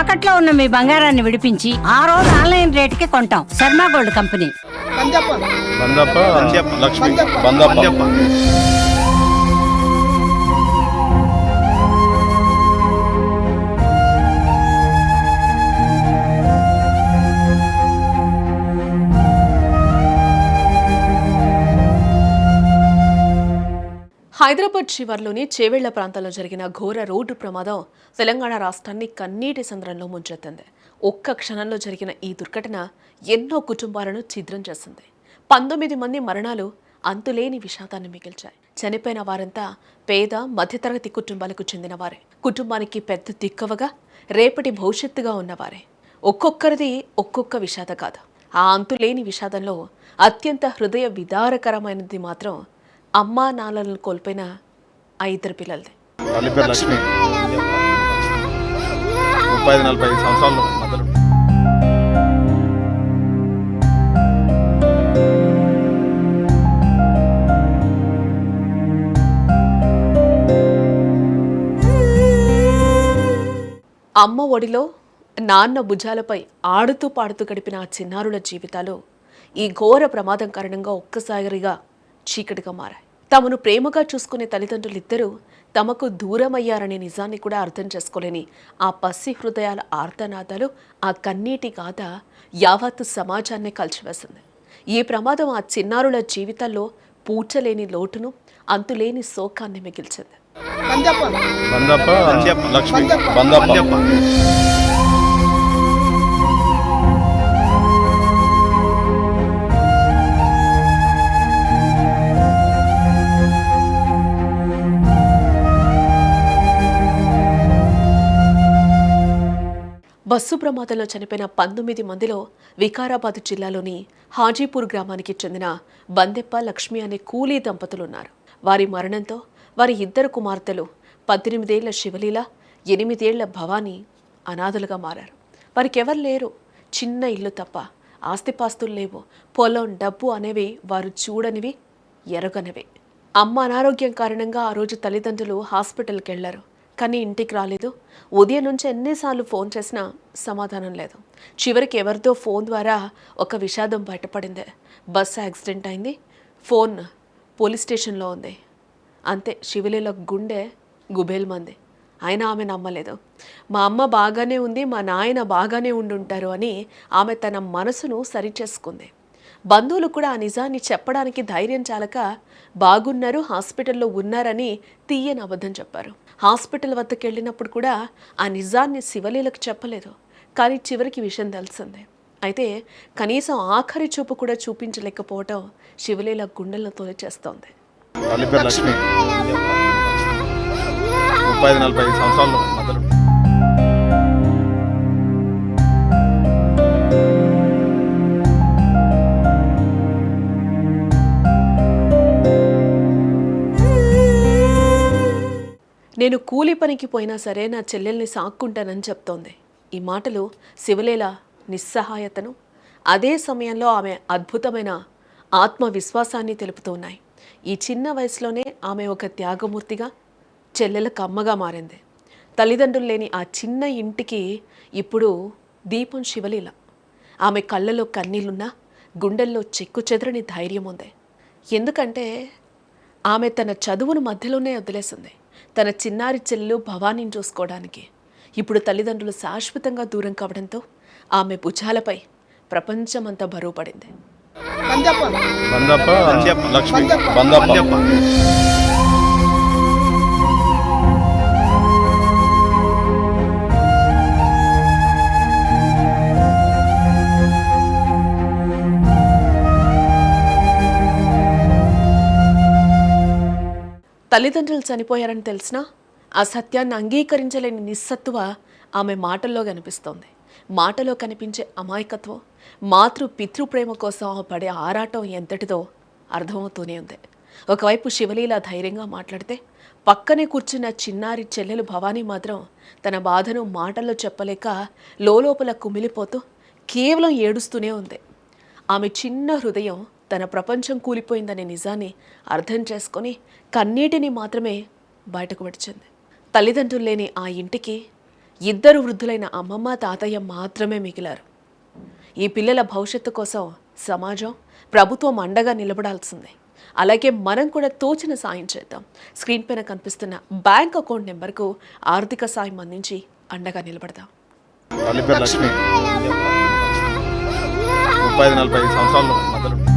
తాకట్లో ఉన్న మీ బంగారాన్ని విడిపించి ఆ రోజు ఆన్లైన్ రేటుకి కొంటాం. Sharma gold company. బందప్ప Lakshmi. Bandappa Hyderabad చివర్లోని చేవెళ్ళ ప్రాంతంలో జరిగిన ఘోర రోడ్డు ప్రమాదం తెలంగాణ రాష్ట్రాన్ని కన్నీటి సంద్రంలో ముంచెత్తింది. ఒక్క క్షణంలో జరిగిన ఈ దుర్ఘటన ఎన్నో కుటుంబాలను ఛిద్రం చేసింది. పంతొమ్మిది మంది మరణాలు అంతులేని విషాదాన్ని మిగిల్చాయి. చనిపోయిన వారంతా పేద మధ్యతరగతి కుటుంబాలకు చెందినవారే. కుటుంబానికి పెద్ద దిక్కవగా రేపటి భవిష్యత్తుగా ఉన్నవారే. ఒక్కొక్కరిది ఒక్కొక్క విషాద కాదు ఆ అంతులేని విషాదంలో అత్యంత హృదయ విదారకరమైనది మాత్రం అమ్మా నాన్నలను కోల్పోయిన ఆ ఇద్దరు పిల్లలది. లక్ష్మి. ముప్పై నలభై సంవత్సరాలు అమ్మ ఒడిలో నాన్న భుజాలపై ఆడుతూ పాడుతూ గడిపిన ఆ చిన్నారుల జీవితాలు ఈ ఘోర ప్రమాదం కారణంగా ఒక్కసారిగా చీకటిగా మారాయి. తమను ప్రేమగా చూసుకునే తల్లిదండ్రులిద్దరూ తమకు దూరమయ్యారనే నిజాన్ని కూడా అర్థం చేసుకోలేని ఆ పసి హృదయాల ఆర్తనాదాలు ఆ కన్నీటి గాథ యావత్తు సమాజాన్నే కలిసివేసింది ఈ ప్రమాదం ఆ చిన్నారుల జీవితాల్లో పూడ్చలేని లోటును అంతులేని శోకాన్ని మిగిల్చింది. బస్సు ప్రమాదంలో చనిపోయిన పంతొమ్మిది మందిలో వికారాబాద్ జిల్లాలోని హాజీపూర్ గ్రామానికి చెందిన బందెప్ప లక్ష్మి అనే కూలీ దంపతులు ఉన్నారు వారి మరణంతో వారి ఇద్దరు కుమార్తెలు పద్దెనిమిదేళ్ళ శివలీల ఎనిమిదేళ్ళ భవానీ అనాథులుగా మారారు. వారికెవరు లేరు. చిన్న ఇల్లు తప్ప ఆస్తిపాస్తులు లేవు. పొలం డబ్బు అనేవి వారు చూడనివి ఎరగనివి. అమ్మ అనారోగ్యం కారణంగా ఆ రోజు తల్లిదండ్రులు హాస్పిటల్కి వెళ్ళారు కానీ ఇంటికి రాలేదు. ఉదయం నుంచి ఎన్నిసార్లు ఫోన్ చేసినా సమాధానం లేదు. చివరికి ఎవరితో ఫోన్ ద్వారా ఒక విషాదం బయటపడింది. బస్సు యాక్సిడెంట్ అయింది. ఫోన్ పోలీస్ స్టేషన్లో ఉంది. అంతే శివలీల గుండె గుబేల్మంది. అయినా ఆమె నమ్మలేదు. మా అమ్మ బాగానే ఉంది మా నాయన బాగానే ఉండుంటారు అని ఆమె తన మనసును సరిచేసుకుంది. బంధువులు కూడా ఆ నిజాన్ని చెప్పడానికి ధైర్యం చాలక బాగున్నారు హాస్పిటల్లో ఉన్నారని తీయని అబద్ధం చెప్పారు. హాస్పిటల్ వద్దకు వెళ్ళినప్పుడు కూడా ఆ నిజాన్ని శివలీలకు చెప్పలేదు. కానీ చివరికి విషయం తెలిసిందే. అయితే కనీసం ఆఖరి చూపు కూడా చూపించలేకపోవటం శివలీల గుండెలను తొలిచేస్తోంది. ముప్పై నలభై సంవత్సరాలు మొదలు నేను కూలి పనికి పోయినా సరే నా చెల్లెల్ని సాక్కుంటానని చెప్తోంది. ఈ మాటలు శివలీల నిస్సహాయతను అదే సమయంలో ఆమె అద్భుతమైన ఆత్మవిశ్వాసాన్ని తెలుపుతున్నాయి. ఈ చిన్న వయసులోనే ఆమె ఒక త్యాగమూర్తిగా చెల్లెలకు అమ్మగా మారింది. తల్లిదండ్రులు లేని ఆ చిన్న ఇంటికి ఇప్పుడు దీపం శివలీల. ఆమె కళ్ళలో కన్నీళ్ళున్నా గుండెల్లో చెక్కు చెదరని ధైర్యం ఉంది. ఎందుకంటే ఆమె తన చదువును మధ్యలోనే వదిలేసింది. తన చిన్నారి చెల్లెలు భవానీని చూసుకోవడానికి. ఇప్పుడు తల్లిదండ్రులు శాశ్వతంగా దూరం కావడంతో ఆమె భుజాలపై ప్రపంచమంతా బరువు పడింది తల్లిదండ్రులు చనిపోయారని తెలిసినా ఆ సత్యాన్ని అంగీకరించలేని నిస్సత్తువ ఆమె మాటల్లో కనిపిస్తోంది. మాటలో కనిపించే అమాయకత్వం మాతృ పితృప్రేమ కోసం ఆమె పడే ఆరాటం ఎంతటిదో అర్థమవుతూనే ఉంది. ఒకవైపు శివలీల ధైర్యంగా మాట్లాడితే పక్కనే కూర్చున్న చిన్నారి చెల్లెలు భవానీ మాత్రం తన బాధను మాటల్లో చెప్పలేక లోలోపల కుమిలిపోతూ కేవలం ఏడుస్తూనే ఉంది. ఆమె చిన్న హృదయం తన ప్రపంచం కూలిపోయిందనే నిజాన్ని అర్థం చేసుకొని కన్నీటిని మాత్రమే బయటకు విడిచింది. తల్లిదండ్రులు లేని ఆ ఇంటికి ఇద్దరు వృద్ధులైన అమ్మమ్మ తాతయ్య మాత్రమే మిగిలారు. ఈ పిల్లల భవిష్యత్తు కోసం సమాజం ప్రభుత్వం అండగా నిలబడాల్సిందే. అలాగే మనం కూడా తోచిన సాయం చేద్దాం. స్క్రీన్ పైన కనిపిస్తున్న బ్యాంక్ అకౌంట్ నెంబర్కు ఆర్థిక సాయం అందించి అండగా నిలబడదాం. ముప్పై నలభై సంవత్సరాలు